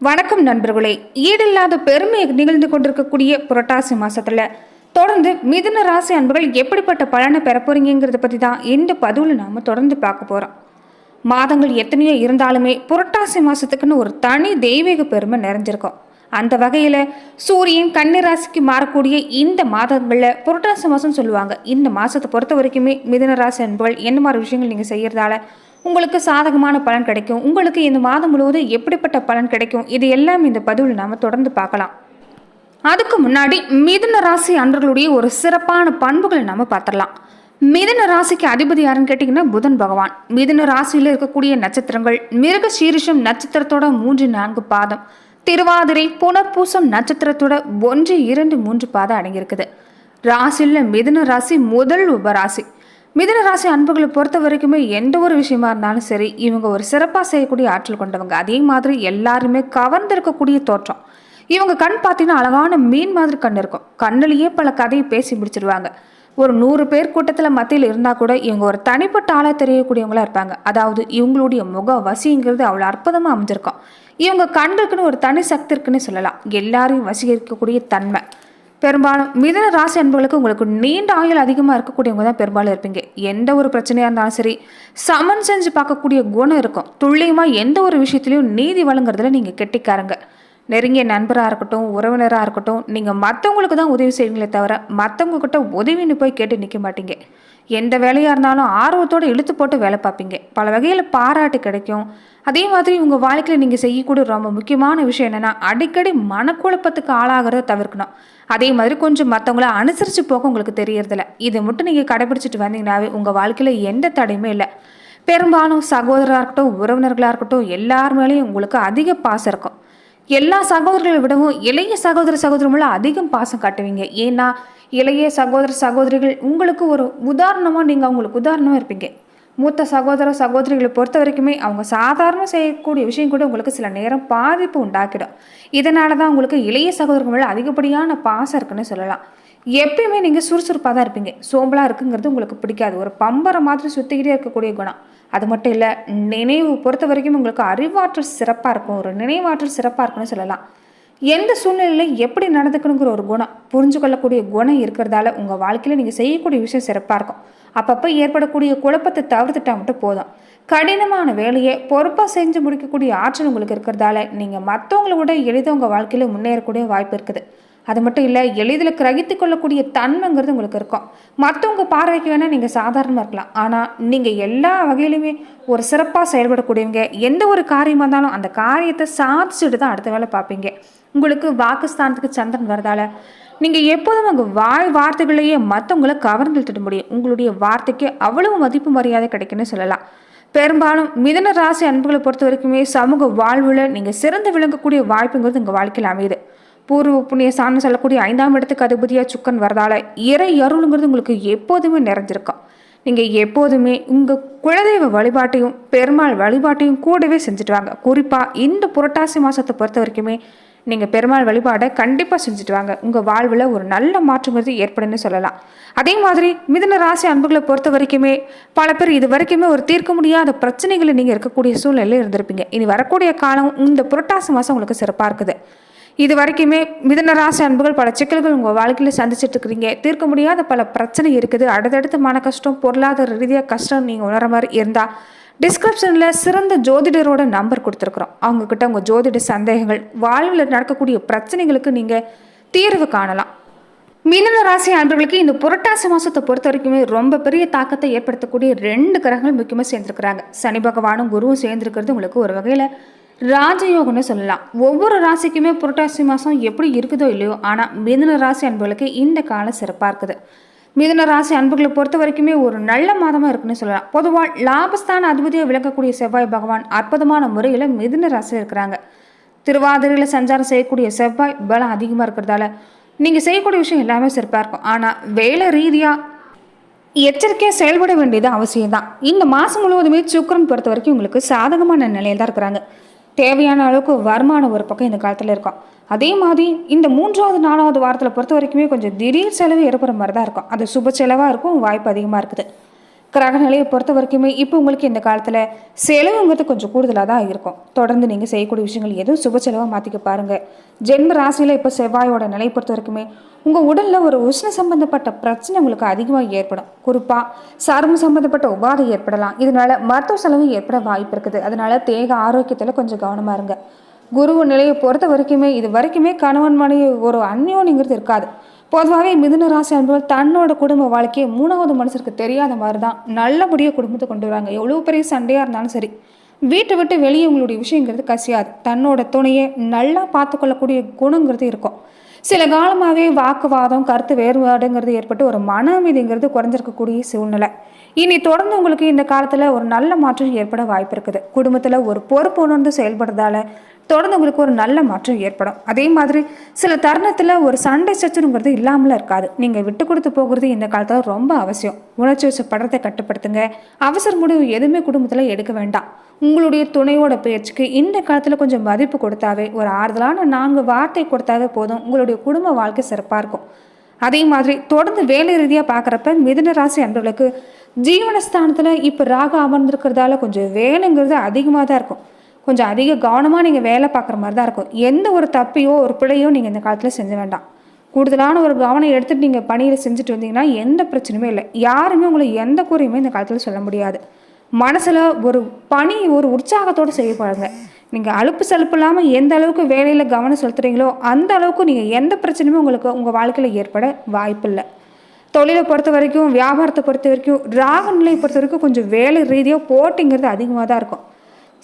வணக்கம் நண்பர்களே. ஈடில்லாத பெருமை நிகழ்ந்து கொண்டிருக்கக்கூடிய புரட்டாசி மாசத்துல தொடர்ந்து மிதுன ராசி அன்புகள் எப்படிப்பட்ட பலனை பெற போறீங்கிறத பத்தி தான் இந்த பதிவில் நாம தொடர்ந்து பார்க்க போறோம். மாதங்கள் எத்தனையோ இருந்தாலுமே புரட்டாசி மாசத்துக்குன்னு ஒரு தனி தெய்வீக பெருமை நிறைஞ்சிருக்கும். அந்த வகையில் சூரியன் கன்னி ராசிக்கு மாறக்கூடிய இந்த மாதங்களில் புரட்டாசி மாதம் சொல்லுவாங்க. இந்த மாதத்தை பொறுத்த வரைக்குமே மிதுன ராசி அன்புகள் என்ன மாதிரி விஷயங்கள் நீங்கள் செய்கிறதால உங்களுக்கு சாதகமான பலன் கிடைக்கும். உங்களுக்கு இந்த மாதம் முழுவதும் எப்படிப்பட்ட பலன் கிடைக்கும்? இது எல்லாம் இந்த பதிவில் நாம் தொடர்ந்து பார்க்கலாம். அதுக்கு முன்னாடி மிதுன ராசி அன்றர்களுடைய ஒரு சிறப்பான பண்புகளை நம்ம பார்த்துடலாம். மிதுன ராசிக்கு அதிபதி யாருன்னு கேட்டிங்கன்னா புதன் பகவான். மிதுன ராசியில் இருக்கக்கூடிய நட்சத்திரங்கள் மிருக சீரிஷம் நட்சத்திரத்தோட மூன்று நான்கு பாதம். திருவாதிரை புனர்பூசம் நட்சத்திரத்தோட ஒன்று இரண்டு மூன்று பாதம் அடங்கியிருக்குது. ராசியில் மிதுன ராசி முதல் உபராசி மிதுன ராசி அன்புகளை பொறுத்த வரைக்குமே எந்த ஒரு விஷயமா இருந்தாலும் சரி இவங்க ஒரு சிறப்பாக செய்யக்கூடிய ஆற்றல் கொண்டவங்க. அதே மாதிரி எல்லாருமே கவர்ந்திருக்கக்கூடிய தோற்றம். இவங்க கண் பார்த்தீங்கன்னா அழகான மீன் மாதிரி கண் இருக்கும். கண்ணிலேயே பல கதையை பேசி முடிச்சிருவாங்க. ஒரு நூறு பேர் கூட்டத்தில் மத்தியில் இருந்தால் கூட இவங்க ஒரு தனிப்பட்ட ஆளாக தெரியக்கூடியவங்களா இருப்பாங்க. அதாவது இவங்களுடைய முக வசிங்கிறது அவ்வளோ அற்புதமாக அமைஞ்சிருக்கும். இவங்க கண்ணுக்குன்னு ஒரு தனி சக்தி இருக்குன்னு சொல்லலாம். எல்லாரையும் வசீகரிக்கக்கூடிய தன்மை. பெரும்பாலும் மிதன ராசி அன்பர்களுக்கு உங்களுக்கு நீண்ட ஆயுள் அதிகமாக இருக்கக்கூடியவங்க தான் பெரும்பாலும் இருப்பீங்க. எந்த ஒரு பிரச்சனையாக இருந்தாலும் சரி சமன் செஞ்சு பார்க்கக்கூடிய குணம் இருக்கும். துல்லியமாக எந்த ஒரு விஷயத்துலையும் நீதி வழங்குறதுல நீங்கள் கெட்டிக்காரங்க. நெருங்கிய நண்பராக இருக்கட்டும் உறவினராக இருக்கட்டும் நீங்கள் மற்றவங்களுக்கு தான் உதவி செய்வீங்களே தவிர மற்றவங்க கிட்ட உதவின்னு போய் கேட்டு நிற்க மாட்டீங்க. எந்த வேலையாக இருந்தாலும் ஆர்வத்தோடு இழுத்து போட்டு வேலை பார்ப்பீங்க. பல வகையில் பாராட்டு கிடைக்கும். அதே மாதிரி உங்கள் வாழ்க்கையில் நீங்கள் செய்யக்கூடிய ரொம்ப முக்கியமான விஷயம் என்னென்னா அடிக்கடி மனக்குழப்பத்துக்கு ஆளாகிறத தவிர்க்கணும். அதே மாதிரி கொஞ்சம் மற்றவங்கள அனுசரித்து போக உங்களுக்கு தெரியறதில்ல. இதை மட்டும் நீங்கள் கடைபிடிச்சிட்டு வந்தீங்கன்னாவே உங்கள் வாழ்க்கையில் எந்த தடையுமே இல்லை. பெரும்பாலும் சகோதரராக இருக்கட்டும் உறவினர்களாக இருக்கட்டும் எல்லார் மேலேயும் உங்களுக்கு அதிக பாசம் இருக்கும். எல்லா சகோதரர்களை விடவும் இளைய சகோதர சகோதரமுள்ள அதிகம் பாசம் காட்டுவீங்க. ஏன்னா இளைய சகோதர சகோதரிகள் உங்களுக்கு ஒரு உதாரணமாக நீங்கள் அவங்களுக்கு உதாரணமாக இருப்பீங்க. மூத்த சகோதர சகோதரிகளை பொறுத்த வரைக்குமே அவங்க சாதாரண செய்யக்கூடிய விஷயம் கூட உங்களுக்கு சில நேரம் பாதிப்பு உண்டாக்கிடும். இதனால தான் உங்களுக்கு இளைய சகோதரர்கள் மேலே அதிகப்படியான பாசம் இருக்குன்னு சொல்லலாம். எப்பயுமே நீங்கள் சுறுசுறுப்பாக தான் இருப்பீங்க. சோம்பலாக இருக்குங்கிறது உங்களுக்கு பிடிக்காது. ஒரு பம்பரை மாதிரி சுற்றிக்கிட்டே இருக்கக்கூடிய குணம். அது மட்டும் இல்லை நினைவு பொறுத்த வரைக்கும் உங்களுக்கு அறிவாற்றல் சிறப்பாக இருக்கும். ஒரு நினைவாற்றல் சிறப்பாக இருக்குன்னு சொல்லலாம். எந்த சூழ்நிலையில் எப்படி நடந்துக்கணுங்கிற ஒரு குணம் புரிஞ்சு கொள்ளக்கூடிய குணம் இருக்கிறதால உங்கள் வாழ்க்கையில் நீங்கள் செய்யக்கூடிய விஷயம் சிறப்பாக இருக்கும். அப்பப்போ ஏற்படக்கூடிய குழப்பத்தை தவிர்த்துட்டா மட்டும் போதும். கடினமான வேலையை பொறுப்பாக செஞ்சு முடிக்கக்கூடிய ஆற்றல் உங்களுக்கு இருக்கிறதால நீங்கள் மற்றவங்களை விட எளிதாக உங்கள் வாழ்க்கையில் முன்னேறக்கூடிய வாய்ப்பு இருக்குது. அது மட்டும் இல்லை எளிதில் கிரகித்து கொள்ளக்கூடிய தன்மைங்கிறது உங்களுக்கு இருக்கும். மற்றவங்க பார்வைக்கு வேணால் நீங்கள் சாதாரணமாக இருக்கலாம். ஆனால் நீங்கள் எல்லா வகையிலுமே ஒரு சிறப்பாக செயல்படக்கூடியவங்க எந்த ஒரு காரியமாக இருந்தாலும் அந்த காரியத்தை சாதிச்சுட்டு தான் அடுத்த வேலை பார்ப்பீங்க. உங்களுக்கு வாக்குஸ்தானத்துக்கு சந்திரன் வரதால நீங்கள் எப்போதும் உங்கள் வாய் வார்த்தைகளையே மற்றவங்களை கவர்ந்து இழுத்துட முடியும். உங்களுடைய வார்த்தைக்கு அவ்வளவு மதிப்பு மரியாதை கிடைக்குன்னு சொல்லலாம். பெரும்பாலும் மிதன ராசி அன்புகளை பொறுத்த வரைக்குமே சமூக வாழ்வில் நீங்கள் சிறந்து விளங்கக்கூடிய வாய்ப்புங்கிறது உங்கள் வாழ்க்கையில் அமையுது. பூர்வ புண்ணிய சாணம் சொல்லக்கூடிய ஐந்தாம் இடத்துக்கு அதிபதியாக சுக்கன் வரதால இறை அருளுங்கிறது உங்களுக்கு எப்போதுமே நிறைஞ்சிருக்கும் நீங்கள் எப்போதுமே உங்கள் குலதெய்வ வழிபாட்டையும் பெருமாள் வழிபாட்டையும் கூடவே செஞ்சுட்டு வாங்க. குறிப்பாக இந்த புரட்டாசி மாதத்தை பொறுத்த வரைக்குமே நீங்கள் பெருமாள் வழிபாடை கண்டிப்பாக செஞ்சுட்டு வாங்க. உங்கள் வாழ்வில் ஒரு நல்ல மாற்றங்கிறது ஏற்படும்னு சொல்லலாம். அதே மாதிரி மிதன ராசி அன்புகளை பொறுத்த வரைக்குமே பல பேர் இது வரைக்குமே ஒரு தீர்க்க முடியாத பிரச்சனைகளை நீங்கள் இருக்கக்கூடிய சூழ்நிலையில் இருந்திருப்பீங்க. இனி வரக்கூடிய காலம் இந்த புரட்டாசி மாதம் உங்களுக்கு சிறப்பாக இருக்குது. இது வரைக்குமே மிதன ராசி அன்புகள் பல சிக்கல்கள் உங்கள் வாழ்க்கையில் சந்திச்சுட்டு இருக்கிறீங்க. தீர்க்க முடியாத பல பிரச்சனை இருக்குது. அடுத்தடுத்து மன கஷ்டம் பொருளாதார ரீதியாக கஷ்டம் நீங்கள் உணர மாதிரி இருந்தால் டிஸ்கிரிப்ஷனில் சிறந்த ஜோதிடரோட நம்பர் கொடுத்துருக்குறோம். அவங்கக்கிட்ட உங்கள் ஜோதிட சந்தேகங்கள் வாழ்வில் நடக்கக்கூடிய பிரச்சனைகளுக்கு நீங்கள் தீர்வு காணலாம். மிதன ராசி அன்பர்களுக்கு இந்த புரட்டாசி மாதத்தை பொறுத்த வரைக்குமே ரொம்ப பெரிய தாக்கத்தை ஏற்படுத்தக்கூடிய ரெண்டு கிரகங்கள் முக்கியமாக சேர்ந்துருக்கிறாங்க. சனி பகவானும் குருவும் சேர்ந்துருக்கிறது உங்களுக்கு ஒரு வகையில் ராஜயோகம்னு சொல்லலாம். ஒவ்வொரு ராசிக்குமே புரட்டாசி மாதம் எப்படி இருக்குதோ இல்லையோ ஆனால் மிதுன ராசி அன்புகளுக்கு இந்த காலம் சிறப்பாக இருக்குது. மிதுன ராசி அன்புகளை பொறுத்த வரைக்குமே ஒரு நல்ல மாதமாக இருக்குன்னு சொல்லலாம். பொதுவாக லாபஸ்தான அதிபதியாக விளக்கக்கூடிய செவ்வாய் பகவான் அற்புதமான முறையில் மிதுன ராசி இருக்கிறாங்க. திருவாதிரையில் சஞ்சாரம் செய்யக்கூடிய செவ்வாய் பலம் அதிகமாக இருக்கிறதால நீங்கள் செய்யக்கூடிய விஷயம் எல்லாமே சிறப்பாக இருக்கும். ஆனால் வேலை ரீதியாக எச்சரிக்கையாக செயல்பட வேண்டியது அவசியம் தான் இந்த மாதம் முழுவதுமே சுக்கரன் பொறுத்த வரைக்கும் உங்களுக்கு சாதகமான நிலையில் தான் இருக்கிறாங்க. தேவையான அளவுக்கு வருமானம் ஒரு பக்கம் இந்த காலத்தில் இருக்கும் அதே மாதிரி இந்த மூன்றாவது நாலாவது வாரத்தில் பொறுத்த வரைக்குமே கொஞ்சம் திடீர் செலவு ஏற்படுற மாதிரி தான் இருக்கும். அது சுப செலவாக இருக்கும் வாய்ப்பு அதிகமாக இருக்குது. கிரக நிலையை பொறுத்த வரைக்குமே இப்போ உங்களுக்கு இந்த காலத்தில் செலவுங்கிறது கொஞ்சம் கூடுதலாக தான் இருக்கும். தொடர்ந்து நீங்கள் செய்யக்கூடிய விஷயங்கள் எதுவும் சுப செலவாக மாற்றிக்க பாருங்கள் ஜென்ம ராசியில் இப்போ செவ்வாயோட நிலை பொறுத்த வரைக்குமே உங்கள் உடலில் ஒரு உஷ்ண சம்பந்தப்பட்ட பிரச்சனை உங்களுக்கு அதிகமாக ஏற்படும். குறிப்பாக சரும சம்பந்தப்பட்ட உபாதை ஏற்படலாம். இதனால மருத்துவ செலவு ஏற்பட வாய்ப்பு இருக்குது. அதனால் தேக ஆரோக்கியத்தில் கொஞ்சம் கவனமாக இருங்க. குரு நிலையை பொறுத்த வரைக்குமே இது வரைக்குமே கணவன் மனைவி ஒரு அந்யோனிங்கிறது இருக்காது. பொதுவாகவே மிதுன ராசி அன்பர்கள் தன்னோட குடும்ப வாழ்க்கையை மூணாவது மனுஷருக்கு தெரியாத மாதிரி தான் நல்லபடியாக குடும்பத்தை கொண்டு வராங்க. எவ்வளோ பெரிய சண்டையாக இருந்தாலும் சரி. வீட்டை விட்டு வெளியே உங்களுடைய விஷயங்கிறது கசியாது. தன்னோட துணையை நல்லா பார்த்துக்கொள்ளக்கூடிய குணங்கிறது இருக்கும். சில காலமாகவே வாக்குவாதம் கருத்து வேறுபாடுங்கிறது ஏற்பட்டு ஒரு மன அமைதிங்கிறது குறைஞ்சிருக்கக்கூடிய சூழ்நிலை. இனி தொடர்ந்து உங்களுக்கு இந்த காலத்தில் ஒரு நல்ல மாற்றம் ஏற்பட வாய்ப்பு இருக்குது. குடும்பத்தில் ஒரு பொறுப்பு உணர்ந்து செயல்படுறதால தொடர்ந்து உங்களுக்கு ஒரு நல்ல மாற்றம் ஏற்படும். அதே மாதிரி சில தருணத்தில் ஒரு சண்டை சச்சரவுங்கிறது இல்லாமல் இருக்காது. நீங்கள் விட்டு கொடுத்து போகிறது இந்த காலத்தில் ரொம்ப அவசியம். உணர்ச்சி வச்ச படத்தை கட்டுப்படுத்துங்க. அவசர முடிவு எதுவுமே குடும்பத்தில் எடுக்க வேண்டாம். உங்களுடைய துணையோட பேச்சுக்கு இந்த காலத்தில் கொஞ்சம் மதிப்பு கொடுத்தாவே ஒரு ஆறுதலான நான்கு வார்த்தை கொடுத்தாவே போதும். உங்களுடைய குடும்ப வாழ்க்கை சிறப்பாக இருக்கும். அதே மாதிரி தொடர்ந்து வேலை ரீதியாக பார்க்குறப்ப மிதன ராசி அன்பர்களுக்கு ஜீவனஸ்தானத்தில் இப்போ ராக அமர்ந்திருக்கிறதால கொஞ்சம் வேலைங்கிறது அதிகமாக தான் இருக்கும். கொஞ்சம் அதிக கவனமாக நீங்கள் வேலை பார்க்குற மாதிரி தான் இருக்கும். எந்த ஒரு தப்பையோ ஒரு பிழையோ நீங்கள் இந்த காலத்தில் செஞ்ச வேண்டாம். கூடுதலான ஒரு கவனம் எடுத்துகிட்டு நீங்கள் பணியில் செஞ்சுட்டு வந்தீங்கன்னா எந்த பிரச்சனையுமே இல்லை. யாருமே உங்களை எந்த குறையுமே இந்த காலத்தில் சொல்ல முடியாது. மனசில் ஒரு பணி ஒரு உற்சாகத்தோடு செய்ய பாருங்கள் நீங்கள் அலுப்பு செலுப்பு இல்லாமல் எந்த அளவுக்கு வேலையில் கவனம் செலுத்துறீங்களோ அந்த அளவுக்கு நீங்கள் எந்த பிரச்சனையுமே உங்களுக்கு உங்கள் வாழ்க்கையில் ஏற்பட வாய்ப்பில்லை தொழிலை பொறுத்த வரைக்கும் வியாபாரத்தை பொறுத்த வரைக்கும் ராக நிலையை பொறுத்த வரைக்கும் கொஞ்சம் வேலை ரீதியாக போட்டிங்கிறது அதிகமாக தான் இருக்கும்.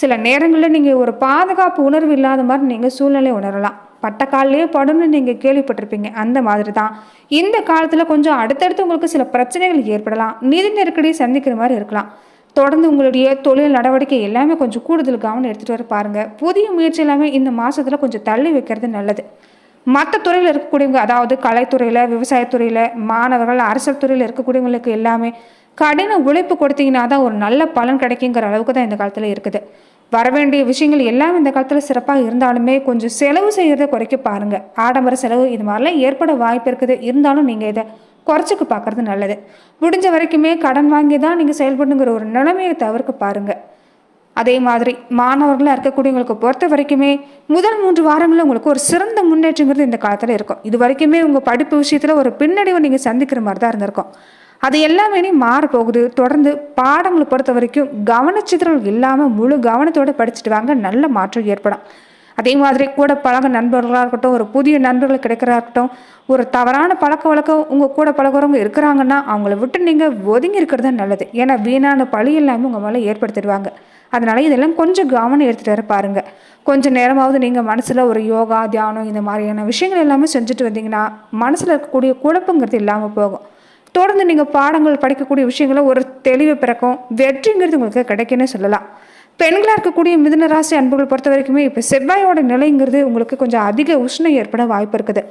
சில நேரங்களில் நீங்கள் ஒரு பாதுகாப்பு உணர்வு இல்லாத மாதிரி நீங்கள் சூழ்நிலை உணரலாம். பட்ட காலிலேயே படுன்னு நீங்கள் கேள்விப்பட்டிருப்பீங்க. அந்த மாதிரி தான். இந்த காலத்தில் கொஞ்சம் அடுத்தடுத்து உங்களுக்கு சில பிரச்சனைகள் ஏற்படலாம். நிதி நெருக்கடி சந்திக்கிற மாதிரி இருக்கலாம். தொடர்ந்து உங்களுடைய தொழில் நடவடிக்கை எல்லாமே கொஞ்சம் கூடுதல் கவனம் எடுத்துகிட்டு வர பாருங்கள் புதிய முயற்சி எல்லாமே இந்த மாதத்தில் கொஞ்சம் தள்ளி வைக்கிறது நல்லது. மற்ற துறையில் இருக்கக்கூடியவங்க அதாவது கலைத்துறையில் விவசாயத்துறையில் மாணவர்கள் அரசியல் துறையில் இருக்கக்கூடியவங்களுக்கு எல்லாமே கடின உழைப்பு கொடுத்தீங்கன்னா தான் ஒரு நல்ல பலன் கிடைக்குங்கிற அளவுக்கு தான் இந்த காலத்தில் இருக்குது. வரவேண்டிய விஷயங்கள் எல்லாம் இந்த காலத்தில் சிறப்பாக இருந்தாலுமே கொஞ்சம் செலவு செய்கிறத குறைக்க பாருங்கள் ஆடம்பர செலவு இது மாதிரிலாம் ஏற்பட வாய்ப்பு இருக்குது. இருந்தாலும் நீங்கள் இதை குறைச்சிக்க பார்க்குறது நல்லது. முடிஞ்ச வரைக்குமே கடன் வாங்கி தான் நீங்கள் செயல்படுங்கிற ஒரு நிலைமையை தவிர்க்க பாருங்கள் அதே மாதிரி மாணவர்களாக இருக்கக்கூடியவங்களுக்கு பொறுத்த வரைக்குமே முதல் மூன்று வாரங்களில் உங்களுக்கு ஒரு சிறந்த முன்னேற்றங்கிறது இந்த காலத்தில் இருக்கும். இது வரைக்குமே உங்கள் படிப்பு விஷயத்தில் ஒரு பின்னடைவை நீங்கள் சந்திக்கிற மாதிரி தான் இருந்திருக்கும். அது எல்லாமே மாற மாறப்போகுது. தொடர்ந்து பாடங்களை பொறுத்த வரைக்கும் கவனச்சிதறல் இல்லாமல் முழு கவனத்தோடு படிச்சுட்டு வாங்க நல்ல மாற்றம் ஏற்படும். அதே மாதிரி கூட பழக நண்பர்களாக இருக்கட்டும் ஒரு புதிய நண்பர்கள் கிடைக்கிறா இருக்கட்டும் ஒரு தவறான பழக்க வழக்கம் உங்கள் கூட பழகுறவங்க இருக்கிறாங்கன்னா அவங்கள விட்டு நீங்கள் ஒதுங்கி இருக்கிறது தான் நல்லது. ஏன்னா வீணான பழி எல்லாமே உங்கள் மேலே ஏற்படுத்திடுவாங்க. அதனால் இதெல்லாம் கொஞ்சம் கவனம் எடுத்துகிட்டு வர பாருங்க. கொஞ்சம் நேரமாவது நீங்கள் மனசில் ஒரு யோகா தியானம் இந்த மாதிரியான விஷயங்கள் எல்லாமே செஞ்சுட்டு வந்தீங்கன்னா மனசில் இருக்கக்கூடிய குழப்பங்கிறது இல்லாமல் போகும். தொடர்ந்து நீங்கள் பாடங்கள் படிக்கக்கூடிய விஷயங்கள ஒரு தெளிவு பிறக்கும். வெற்றிங்கிறது உங்களுக்கு கிடைக்குன்னு சொல்லலாம். பெண்களாக இருக்கக்கூடிய மிதுன ராசி அன்புகள் பொறுத்த வரைக்குமே இப்போ செவ்வாயோட நிலைங்கிறது உங்களுக்கு கொஞ்சம் அதிக உஷ்ணம் ஏற்பட வாய்ப்பு இருக்குது.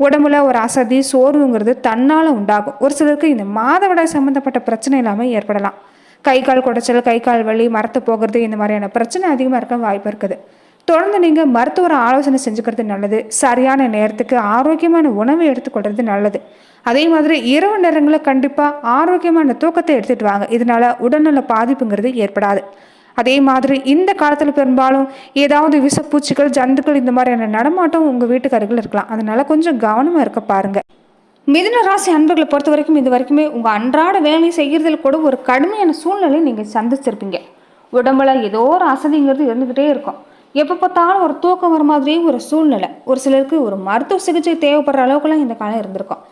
உடம்புல ஒரு அசதி சோர்வுங்கிறது தன்னால் உண்டாகும். ஒரு சிலருக்கு இந்த மாதவிடாய் சம்மந்தப்பட்ட பிரச்சனை எல்லாமே ஏற்படலாம். கை கால் குடைச்சல் கை கால் வலி மரத்து போகிறது இந்த மாதிரியான பிரச்சனை அதிகமாக இருக்க வாய்ப்பு இருக்குது. தொடர்ந்து நீங்கள் மருத்துவரை ஆலோசனை செஞ்சுக்கிறது நல்லது. சரியான நேரத்துக்கு ஆரோக்கியமான உணவை எடுத்துக்கொள்வது நல்லது. அதே மாதிரி இரவு நேரங்களில் கண்டிப்பாக ஆரோக்கியமான தூக்கத்தை எடுத்துகிட்டு வாங்க. இதனால் உடல்நல பாதிப்புங்கிறது ஏற்படாது. அதே மாதிரி இந்த காலத்தில் பெரும்பாலும் ஏதாவது விஷப்பூச்சிகள் ஜந்துக்கள் இந்த மாதிரியான நடமாட்டம் உங்கள் வீட்டுக்கு அருகில் இருக்கலாம். அதனால் கொஞ்சம் கவனமாக இருக்க பாருங்கள் மிதுன ராசி அன்பர்களை பொறுத்த வரைக்கும் இது வரைக்குமே உங்கள் அன்றாட வேலை செய்கிறதுல கூட ஒரு கடுமையான சூழ்நிலையை நீங்கள் சந்திச்சிருப்பீங்க. உடம்புல ஏதோ ஒரு அசதிங்கிறது இருந்துக்கிட்டே இருக்கும். எப்போ பார்த்தாலும் ஒரு தூக்கம் வர மாதிரியே ஒரு சூழ்நிலை. ஒரு சிலருக்கு ஒரு மருத்துவ சிகிச்சை தேவைப்படுற அளவுக்குலாம் இந்த காலம் இருந்திருக்கும்.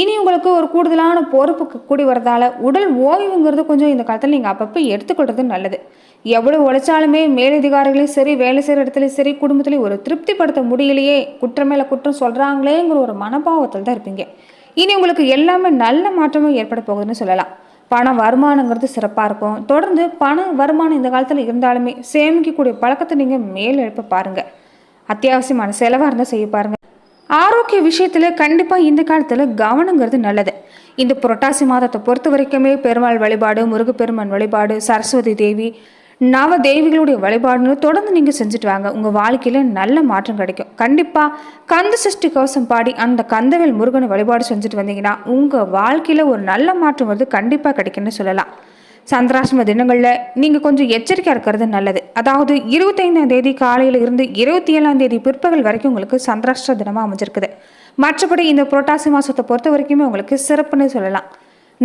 இனி உங்களுக்கு ஒரு கூடுதலான பொறுப்புக்கு கூடி வரதால உடல் ஓய்வுங்கிறது கொஞ்சம் இந்த காலத்தில் நீங்கள் அப்பப்போ எடுத்துக்கொள்வது நல்லது. எவ்வளோ உழைச்சாலுமே மேலதிகாரிகளையும் சரி வேலை செய்கிற இடத்துலையும் சரி குடும்பத்துலேயும் ஒரு திருப்திப்படுத்த முடியலையே குற்றம் மேலே குற்றம் சொல்கிறாங்களேங்கிற ஒரு மனபாவத்தில் தான் இருப்பீங்க. இனி உங்களுக்கு எல்லாமே நல்ல மாற்றமும் ஏற்பட போகுதுன்னு சொல்லலாம். பண வருமானங்கிறது சிறப்பாக இருக்கும். தொடர்ந்து பண வருமானம் இந்த காலத்தில் இருந்தாலுமே சேமிக்கக்கூடிய பழக்கத்தை நீங்கள் மேல் எழுப்ப பாருங்கள் அத்தியாவசியமான செலவாக இருந்தால் செய்ய பாருங்கள் ஆரோக்கிய விஷயத்தில் கண்டிப்பாக இந்த காலத்தில் கவனங்கிறது நல்லது. இந்த புரட்டாசி மாதத்தை பொறுத்த வரைக்குமே பெருமாள் வழிபாடு முருகப்பெருமான் வழிபாடு சரஸ்வதி தேவி நவ தேவிகளுடைய வழிபாடுன்னு தொடர்ந்து நீங்கள் செஞ்சுட்டு வாங்க. உங்கள் வாழ்க்கையில் நல்ல மாற்றம் கிடைக்கும். கண்டிப்பாக கந்த சஷ்டி கவசம் பாடி அந்த கந்தவேல் முருகனை வழிபாடு செஞ்சுட்டு வந்தீங்கன்னா உங்கள் வாழ்க்கையில் ஒரு நல்ல மாற்றம் வந்து கண்டிப்பாக கிடைக்கும்னு சொல்லலாம். சந்திராசிரம தினங்களில் நீங்கள் கொஞ்சம் எச்சரிக்கையாக இருக்கிறது நல்லது. அதாவது இருபத்தைந்தாம் தேதி காலையில் இருந்து இருபத்தி ஏழாம் தேதி பிற்பகல் வரைக்கும் உங்களுக்கு சந்திராஷ்டிர தினமாக அமைஞ்சிருக்குது. மற்றபடி இந்த புரட்டாசி மாதத்தை பொறுத்த வரைக்குமே உங்களுக்கு சிறப்புன்னு சொல்லலாம்.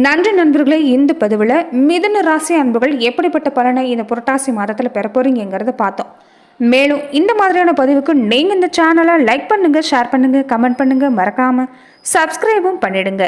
நன்றி நண்பர்களே இந்த பதிவில் மிதுன ராசி அன்புகள் எப்படிப்பட்ட பலனை இந்த புரட்டாசி மாதத்தில் பெற போறீங்கிறத பார்த்தோம். மேலும் இந்த மாதிரியான பதிவுக்கு நீங்கள் இந்த சேனலை லைக் பண்ணுங்கள் ஷேர் பண்ணுங்கள் கமெண்ட் பண்ணுங்கள் மறக்காமல் சப்ஸ்கிரைபும் பண்ணிடுங்க.